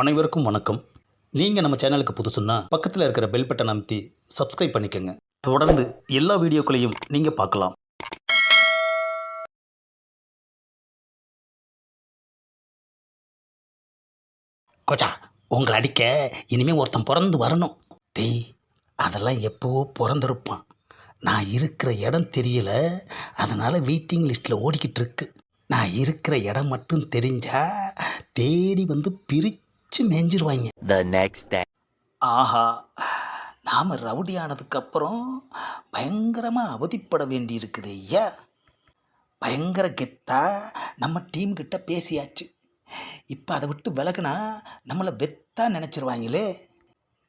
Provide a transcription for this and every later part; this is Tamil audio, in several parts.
அனைவருக்கும் வணக்கம். நீங்கள் நம்ம சேனலுக்கு புதுசுன்னா பக்கத்தில் இருக்கிற பெல் பட்டன் அமைத்தி சப்ஸ்கிரைப் பண்ணிக்கோங்க. தொடர்ந்து எல்லா வீடியோக்களையும் நீங்கள் பார்க்கலாம். கோச்சா உங்களை அடிக்க இனிமேல் ஒருத்தன் பிறந்து வரணும். டேய் அதெல்லாம் எப்போவோ பிறந்திருப்பான். நான் இருக்கிற இடம் தெரியல. அதனால் வெயிட்டிங் லிஸ்ட்டில் ஓடிக்கிட்டு இருக்கு. நான் இருக்கிற இடம் மட்டும் தெரிஞ்சா தேடி வந்து பிரித்து மேய்ஞ்சிருவாங்க The next day. ஆஹா நாம் ரவுடி ஆனதுக்கப்புறம் பயங்கரமாக அவதிப்பட வேண்டியிருக்குது ஐயா பயங்கர கெத்தா நம்ம டீம் கிட்ட பேசியாச்சு. இப்போ அதை விட்டு விலகுனா நம்மளை வெத்தா நினச்சிருவாங்களே.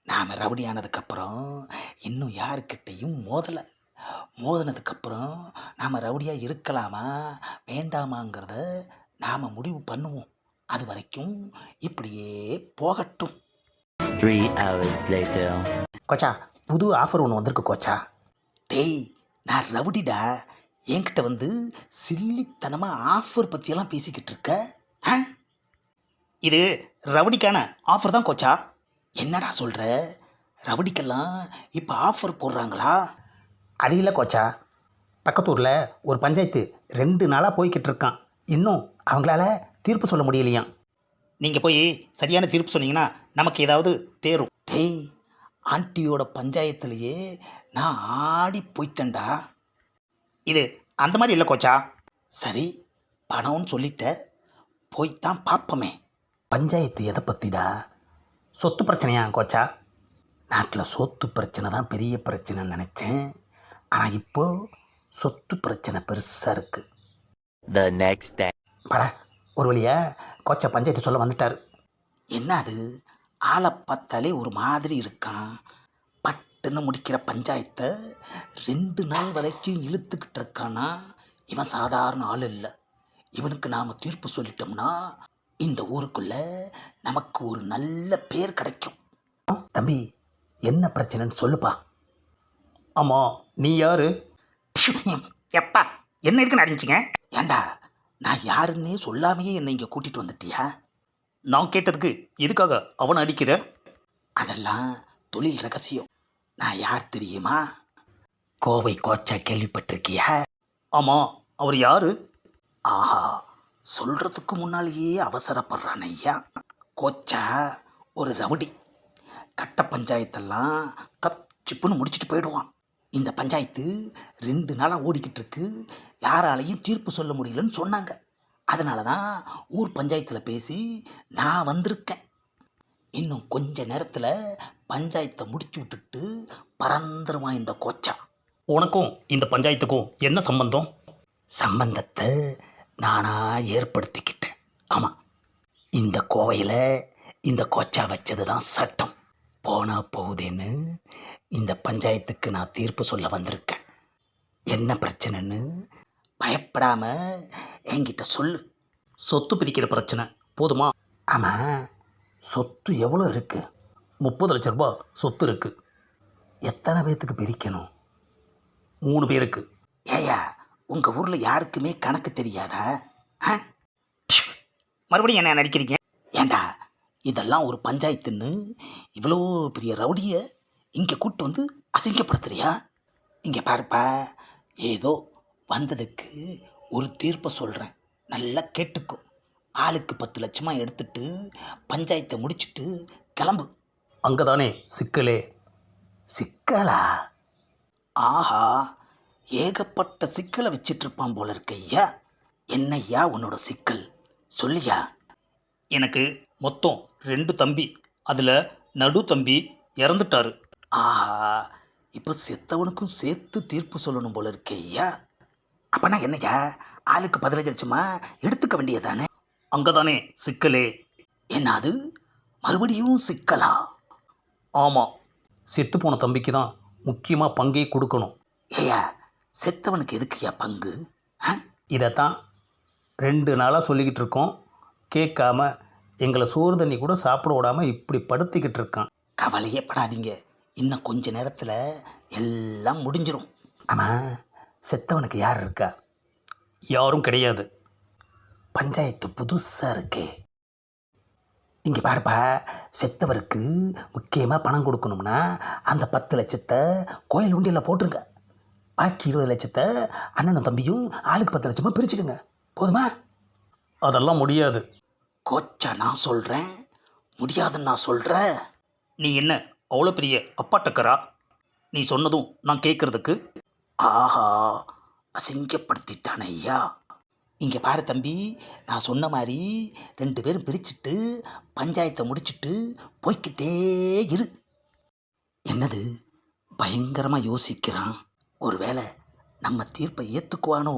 நாம் ரவுடி ஆனதுக்கப்புறம் இன்னும் யாருக்கிட்டையும் மோதலை. மோதினதுக்கப்புறம் நாம் ரவுடியாக இருக்கலாமா வேண்டாமாங்கிறத நாம் முடிவு பண்ணுவோம். அது வரைக்கும் இப்படியே போகட்டும். Three hours later. கோச்சா புது ஆஃபர் ஒன்று வந்திருக்கு கோச்சா. டேய் நான் ரவுடிடா. என்கிட்ட வந்து சில்லித்தனமாக ஆஃபர் பற்றியெல்லாம் பேசிக்கிட்டு இருக்க? ஆ? இது ரவுடிக்கான ஆஃபர் தான் கோச்சா. என்னடா சொல்கிற ரவுடிக்கெல்லாம் இப்போ ஆஃபர் போடுறாங்களா? அது இல்லை கோச்சா. பக்கத்தூரில் ஒரு பஞ்சாயத்து ரெண்டு நாளாக போய்கிட்டு இருக்கான். இன்னும் அவங்களால தீர்ப்பு சொல்ல முடியலையாம் நீங்கள் போய் சரியான தீர்ப்பு சொன்னீங்கன்னா நமக்கு ஏதாவது தேரும். டேய் ஆண்டியோட பஞ்சாயத்துலேயே நான் ஆடி போயிட்டேன்டா. இது அந்த மாதிரி இல்லை கோச்சா. சரி பணம்னு சொல்லிட்ட போய்த்தான் பார்ப்போமே. பஞ்சாயத்து எதை பற்றிடா சொத்து பிரச்சனையா கோச்சா? நாட்டில் சொத்து பிரச்சனை தான் பெரிய பிரச்சனைன்னு நினச்சேன். ஆனால் இப்போ சொத்து பிரச்சனை பெருசாக இருக்குது next day. பட ஒரு வழியா கோச்சை பஞ்சாயத்து சொல்ல வந்துட்டார். என்ன அது? ஆளை பார்த்தாலே ஒரு மாதிரி இருக்கான். பட்டுன்னு முடிக்கிற பஞ்சாயத்தை ரெண்டு நாள் வரைக்கும் இழுத்துக்கிட்டு இருக்கானா? இவன் சாதாரண ஆள் இல்லை. இவனுக்கு நாம் தீர்ப்பு சொல்லிட்டோம்னா இந்த ஊருக்குள்ள நமக்கு ஒரு நல்ல பேர் கிடைக்கும். தம்பி என்ன பிரச்சனைன்னு சொல்லுப்பா. ஆமாம் நீ யாரு? எப்பா என்ன இருக்குன்னு அறிஞ்சிங்க? ஏண்டா நான் யாருன்னே சொல்லாமையே என்னை இங்கே கூட்டிகிட்டு வந்துட்டியா? நான் கேட்டதுக்கு எதுக்காக அவனை அடிக்கிற? அதெல்லாம் தொழில் ரகசியம். நான் யார் தெரியுமா? கோவை கோச்சா கேள்விப்பட்டிருக்கியா? ஆமாம் அவர் யாரு? ஆஹா சொல்கிறதுக்கு முன்னாலேயே அவசரப்படுறான் ஐயா. கோச்சா ஒரு ரவுடி. கட்ட பஞ்சாயத்தெல்லாம் கப் சிப்புன்னு முடிச்சுட்டு போயிடுவான். இந்த பஞ்சாயத்து ரெண்டு நாளாக ஓடிக்கிட்டு இருக்கு யாராலையும் தீர்ப்பு சொல்ல முடியலன்னு சொன்னாங்க. அதனால தான் ஊர் பஞ்சாயத்தில் பேசி நான் வந்திருக்கேன். இன்னும் கொஞ்ச நேரத்தில் பஞ்சாயத்தை முடிச்சு விட்டுட்டு பறந்துருவான் இந்த கோச்சா. உனக்கும் இந்த பஞ்சாயத்துக்கும் என்ன சம்பந்தம்? சம்பந்தத்தை நானாக ஏற்படுத்திக்கிட்டேன். ஆமாம் இந்த கோவையில் இந்த கோச்சா வச்சது தான் சட்டம். போனா போகுதேன்னு இந்த பஞ்சாயத்துக்கு நான் தீர்ப்பு சொல்ல வந்திருக்கேன். என்ன பிரச்சனைன்னு பயப்படாம என்கிட்ட சொல்லு. சொத்து பிரிக்கிற பிரச்சனை. போதுமா? ஆமாம் சொத்து எவ்வளோ இருக்கு? முப்பது லட்ச ரூபா சொத்து இருக்கு. எத்தனை பேர்த்துக்கு பிரிக்கணும்? மூணு பேருக்கு. ஏயா உங்கள் ஊரில் யாருக்குமே கணக்கு தெரியாதா? ஆ? மறுபடியும் என்ன நடிக்கிறீங்க ஏண்டா இதெல்லாம் ஒரு பஞ்சாயத்துன்னு இவ்வளோ பெரிய ரவுடியை இங்கே கூட்டு வந்து அசிங்கப்படுத்துறியா? இங்கே பாருப்பா ஏதோ வந்ததுக்கு ஒரு தீர்ப்பை சொல்கிறேன் நல்லா கேட்டுக்கோ. ஆளுக்கு பத்து லட்சமாக எடுத்துட்டு பஞ்சாயத்தை முடிச்சிட்டு கிளம்பு. அங்கே தானே சிக்கலே. சிக்கலா? ஆஹா ஏகப்பட்ட சிக்கலை வச்சிட்டு இருப்பான் போல இருக்க ஐயா. என்னய்யா உன்னோட சிக்கல்? சொல்லியா? எனக்கு மொத்தம் ரெண்டு தம்பி. அதில் நடு தம்பி இறந்துட்டாரு. ஆஹா இப்போ செத்தவனுக்கும் சேர்த்து தீர்ப்பு சொல்லணும் போல இருக்கே ஐயா. அப்பனா என்னய்யா ஆளுக்கு பதினஞ்சு லட்சமா எடுத்துக்க வேண்டியதானே அங்கே தானே சிக்கலே. என்ன அது மறுபடியும் சிக்கலா? ஆமாம் செத்து போன தம்பிக்கு தான் முக்கியமாக பங்கே கொடுக்கணும். ஏயா செத்தவனுக்கு எதுக்குயா பங்கு? இதைத்தான் ரெண்டு நாளாக சொல்லிக்கிட்டு இருக்கோம். கேட்காம எங்களை சோறு தண்ணி கூட சாப்பிட விடாம இப்படி படுத்திக்கிட்டு இருக்கான். கவலையே படாதீங்க. இன்னும் கொஞ்ச நேரத்தில் எல்லாம் முடிஞ்சிரும். ஆமாம் செத்தவனுக்கு யார் இருக்கா? யாரும் கிடையாது. பஞ்சாயத்து புதுசாக இருக்கே. இங்கே பாருப்பா செத்தவருக்கு முக்கியமாக பணம் கொடுக்கணும்னா அந்த பத்து லட்சத்தை கோயில் உண்டியில் போட்டுருங்க. பாக்கி இருபது லட்சத்தை அண்ணனும் தம்பியும் ஆளுக்கு பத்து லட்சமாக பிரிச்சுக்கோங்க. போதுமா? அதெல்லாம் முடியாது. கோச்சா நான் சொல்கிறேன் முடியாதுன்னு நான் சொல்கிறேன் நீ என்ன? அவ்வளோ பெரிய அப்பாட்டக்கரா? நீ சொன்னதும் நான் கேட்குறதுக்கு ஆஹா அசிங்கப்படுத்திட்டானே ஐயா. இங்கே பாரு தம்பி நான் சொன்ன மாதிரி ரெண்டு பேரும் பிரிச்சுட்டு பஞ்சாயத்தை முடிச்சிட்டு போய்க்கிட்டே இரு. என்னது? பயங்கரமாக யோசிக்கிறான். ஒருவேளை நம்ம தீர்ப்பை ஏற்றுக்குவானோ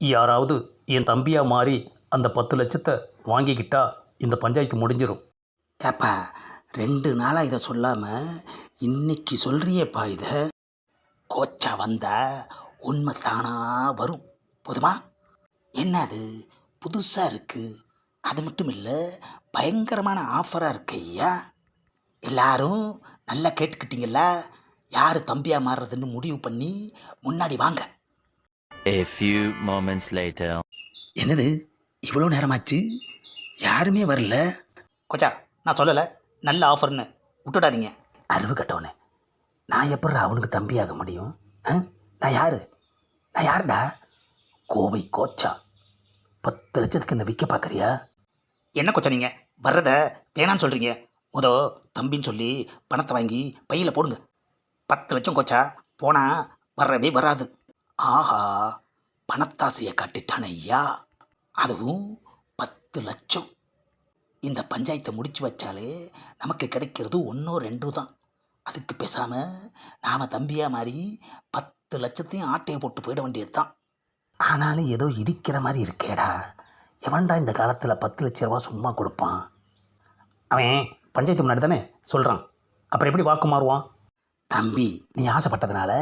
யாராவது என் தம்பியா மாறி அந்த பத்து லட்சத்தை வாங்கிக்கிட்டா இந்த பஞ்சாயத்து முடிஞ்சிடும் ஏப்பா ரெண்டு நாளாக இதை சொல்லாமல் இன்னைக்கு சொல்கிறியேப்பா இதை. கோச்சா வந்தா உண்மை தானா வரும். போதுமா? என்ன அது புதுசாக இருக்குது அது மட்டும் இல்லை பயங்கரமான ஆஃபராக இருக்கு ஐயா. எல்லாரும் நல்லா கேட்டுக்கிட்டீங்களா யார் தம்பியாக மாறுறதுன்னு முடிவு பண்ணி முன்னாடி வாங்க. A few moments later. என்னது? இவ்வளோ நேரமாச்சு? யாருமே வரல? கொச்சா நான் சொல்லலை. நல்ல ஆஃபர்னு விட்டுடாதீங்க. அறிவு கட்டவனே. நான் எப்படி அவனுக்கு தம்பியாக முடியும்? நான் யாரு? நான் யாருடா? கோவை கோச்சா. பத்து லட்சத்துக்கு என்ன விற்க பார்க்குறியா? என்ன கொச்சா நீங்கள் வர்றத வேணான்னு சொல்கிறீங்க முதோ தம்பின்னு சொல்லி பணத்தை வாங்கி பையில் போடுங்க. பத்து லட்சம் கோச்சா போனால் வரவே வராது. ஆஹா பணத்தாசையை காட்டிட்டான ஐயா. அதுவும் பத்து லட்சம். இந்த பஞ்சாயத்தை முடிச்சு வச்சாலே நமக்கு கிடைக்கிறது ஒன்றோ ரெண்டோ தான். அதுக்கு பேசாமல் நாம் தம்பியாக மாறி பத்து லட்சத்தையும் ஆட்டையை போட்டு போயிட வேண்டியது தான். ஆனாலும் ஏதோ இடிக்கிற மாதிரி இருக்கேடா. எவன்டா இந்த காலத்தில் பத்து லட்ச ரூபா சும்மா கொடுப்பான்? அவன் பஞ்சாயத்து முன்னாடி தானே சொல்கிறான் அப்புறம் எப்படி வாக்கு மாறுவான்? தம்பி நீ ஆசைப்பட்டதுனால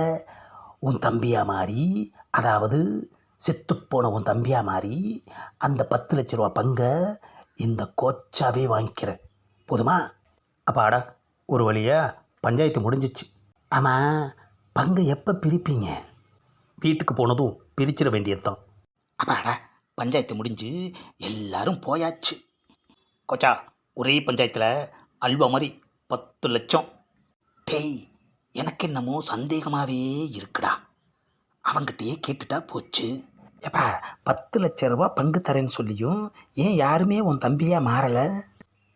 உன் தம்பியாக மாறி அதாவது செத்துப்போன உன் தம்பியாக மாறி அந்த பத்து லட்ச ரூபா பங்கை இந்த கோச்சாவே வாங்கிக்கிறேன். போதுமா? அப்பாடா ஒரு வழியா பஞ்சாயத்து முடிஞ்சிச்சு. ஆமாம் பங்கு எப்போ பிரிப்பீங்க? வீட்டுக்கு போனதும் பிரிச்சிட வேண்டியது தான் அப்பாடா பஞ்சாயத்து முடிஞ்சு எல்லாரும் போயாச்சு. கோச்சா ஒரே பஞ்சாயத்தில் அல்வா மாதிரி பத்து லட்சம். டேய் எனக்கு என்னமோ சந்தேகமாகவே இருக்குடா. அவங்கிட்டயே கேட்டுட்டா போச்சு. ஏப்பா பத்து லட்ச ரூபா பங்கு தரேன்னு சொல்லியும் ஏன் யாருமே உன் தம்பியா மாறலை?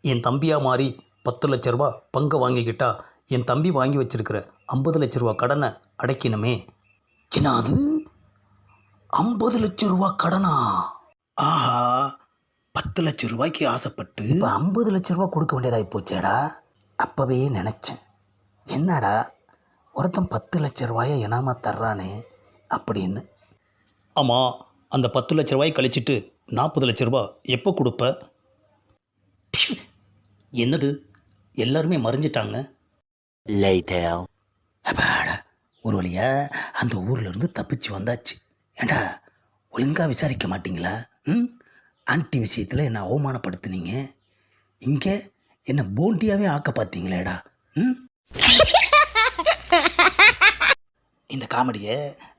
என் தம்பியா மாறி பத்து லட்ச ரூபா பங்கு வாங்கிக்கிட்டா என் தம்பி வாங்கி வச்சிருக்கிற ஐம்பது லட்ச ரூபா கடனை அடைக்கணுமே. என்ன அது? ஐம்பது லட்ச ரூபா கடனா? ஆஹா பத்து லட்ச ரூபாய்க்கு ஆசைப்பட்டு இப்போ ஐம்பது லட்ச ரூபா கொடுக்க வேண்டியதாகி போச்சேடா. அப்போவே நினச்சேன். என்னடா ஒருத்தன் பத்து லட்ச ரூபாயை இனாமா தர்றானே அப்படின்னு ஆமாம் அந்த பத்து லட்ச ரூபாய் கழிச்சிட்டு நாற்பது லட்ச ரூபா எப்போ கொடுப்ப? என்னது? எல்லாருமே மறைஞ்சிட்டாங்க. அப்பாடா ஒரு வழியா அந்த ஊர்ல இருந்து தப்பிச்சு வந்தாச்சு. ஏண்டா ஒழுங்கா விசாரிக்க மாட்டீங்களா? ம்? ஆன்ட்டி விஷயத்தில் என்னை அவமானப்படுத்துனீங்க? இங்கே என்னை போண்டியாவே ஆக்க பார்த்தீங்களேடா ம்? இந்த காமெடியை